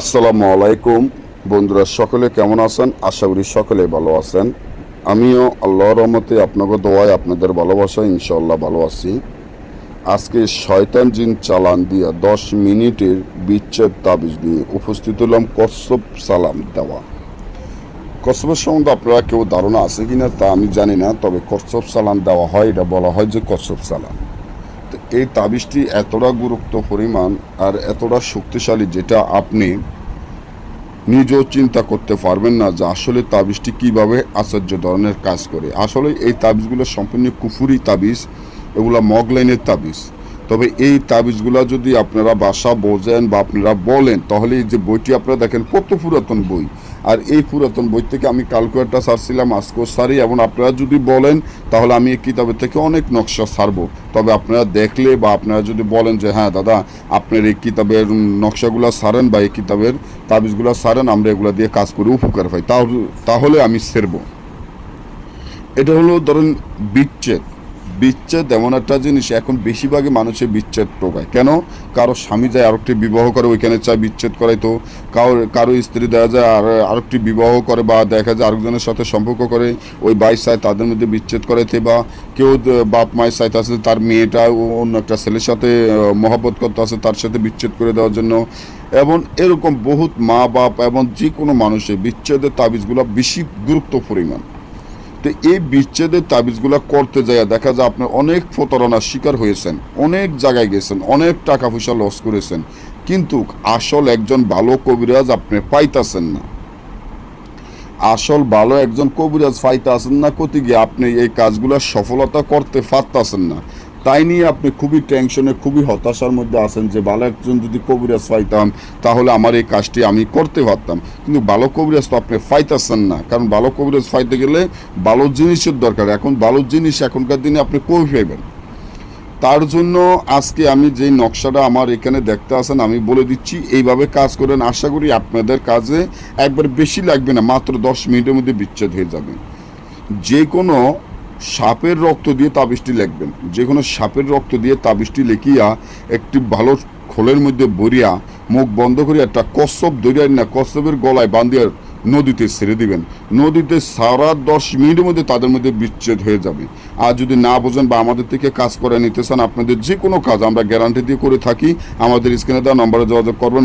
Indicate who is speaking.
Speaker 1: আসসালামু আলাইকুম। বন্ধুরা, সকলে কেমন আছেন? আশা করি সকলে ভালো আছেন। আমিও আল্লাহর রহমতে আপনাকে দোয়ায়, আপনাদের ভালোবাসা ইনশাল্লাহ ভালো আছি। আজকে শয়তান জিন চালান দিয়া দশ মিনিটের বিচ্ছেদ তাবিজ নিয়ে উপস্থিত হলাম কচ্ছপ সালাম দেওয়া। কচ্ছপের সম্বন্ধে আপনারা কেউ ধারণা আছে কিনা তা আমি জানি না, তবে কচ্ছপ সালাম দেওয়া হয়, এটা বলা হয় যে কচ্ছপ সালাম। এই তাবিজটি এতটা গুরুত্ব পরিমাণ আর এতটা শক্তিশালী যেটা আপনি নিজেও চিন্তা করতে পারবেন না যে আসলে তাবিজটি কীভাবে আশ্চর্য ধরনের কাজ করে। আসলে এই তাবিজগুলো সম্পূর্ণ কুফুরি তাবিজ, এগুলো মগলাইনের তাবিজ। তবে এই তাবিজগুলো যদি আপনারা বাসা বোঝেন বা আপনারা বলেন, তাহলে এই যে বইটি আপনারা দেখেন কত পুরাতন বই। আর এই পুরাতন বই থেকে আমি কালকে একটা সারছিলাম আজকেও সারি, এবং আপনারা যদি বলেন, তাহলে আমি এই কিতাবের থেকে অনেক নকশা সারবো। তবে আপনারা দেখলে বা আপনারা যদি বলেন যে হ্যাঁ দাদা, আপনার এই কিতাবের নকশাগুলো সারেন বা এই কিতাবের তাবিজগুলো সারেন, আমরা এগুলো দিয়ে কাজ করে উপকার পাই। তাহলে তাহলে আমি সেরবো। এটা হলো ধরেন বিচ্ছেদ। বিচ্ছেদ এমন একটা জিনিস, এখন বেশিরভাগই মানুষের বিচ্ছেদ টোকায় কেন? কারও স্বামী যায় আরেকটি বিবাহ করে, ওইখানে চায় বিচ্ছেদ করাই তো। কারও কারও স্ত্রী দেওয়া যায় আর আরেকটি বিবাহ করে বা দেখা যায় আরেকজনের সাথে সম্পর্ক করে, ওই বাইশ চায় তাদের মধ্যে বিচ্ছেদ করাইতে বা কেউ বাপ, মায়ের চাইতে আছে, তার মেয়েটা অন্য একটা ছেলের সাথে মহব্বত করতে আছে, তার সাথে বিচ্ছেদ করে দেওয়ার জন্য। এবং এরকম বহুত মা বাপ এবং যে কোনো মানুষের বিচ্ছেদের তাবিজগুলো বেশি গুরুত্ব পরিমাণ তো এই বিচ্ছেদের তাবিজগুলো করতে যায় দেখা যায় আপনি অনেক প্রতারণার শিকার হয়েছেন, অনেক জায়গায় গেছেন, অনেক টাকা পয়সা লস করেছেন, কিন্তু আসল একজন ভালো কবিরাজ আপনি পাইতাছেন না। আসল ভালো একজন কবিরাজ পাইতাছেন না কতি গিয়ে আপনি এই কাজগুলো সফলতা করতে পারতাছেন না। তাই নিয়ে আপনি খুবই টেনশনে খুবই হতাশার মধ্যে আছেন যে ভালো একজন যদি কবিরাজ পাইতাম তাহলে আমার এই কাজটি আমি করতে পারতাম। কিন্তু ভালো কবিরাজ তো আপনি পাইতাছেন না, কারণ ভালো কবিরাজ পাইতে গেলে ভালো জিনিসের দরকার। এখন ভালো জিনিস এখনকার দিনে আপনি কই পাইবেন? তার জন্য আজকে আমি যেই নকশাটা আমার এখানে দেখতে আসেন আমি বলে দিচ্ছি, এইভাবে কাজ করেন। আশা করি আপনাদের কাজে একবার বেশি লাগবে না, মাত্র দশ মিনিটের মধ্যে বিচ্ছেদ হয়ে যাবে। যে কোনো সাপের রক্ত দিয়ে তাবিজটি লিখবেন। যে কোনো সাপের রক্ত দিয়ে তাবিজটি লিখিয়া একটি ভালো খোলের মধ্যে বরিয়া মুখ বন্ধ করিয়া একটা কচ্ছপ দরিয়া না, কচ্ছপের গলায় বান্ধিয়া নদীতে ছেড়ে দিবেন। নদীতে সারা দশ মিনিটের মধ্যে তাদের মধ্যে বিচ্ছেদ হয়ে যাবে। আর যদি না বোঝেন বা আমাদের থেকে কাজ করে নিতে চান, আপনাদের যে কোনো কাজ আমরা গ্যারান্টি দিয়ে করে থাকি। আমাদের স্ক্রিনে দেওয়া নম্বরে যোগাযোগ করবেন।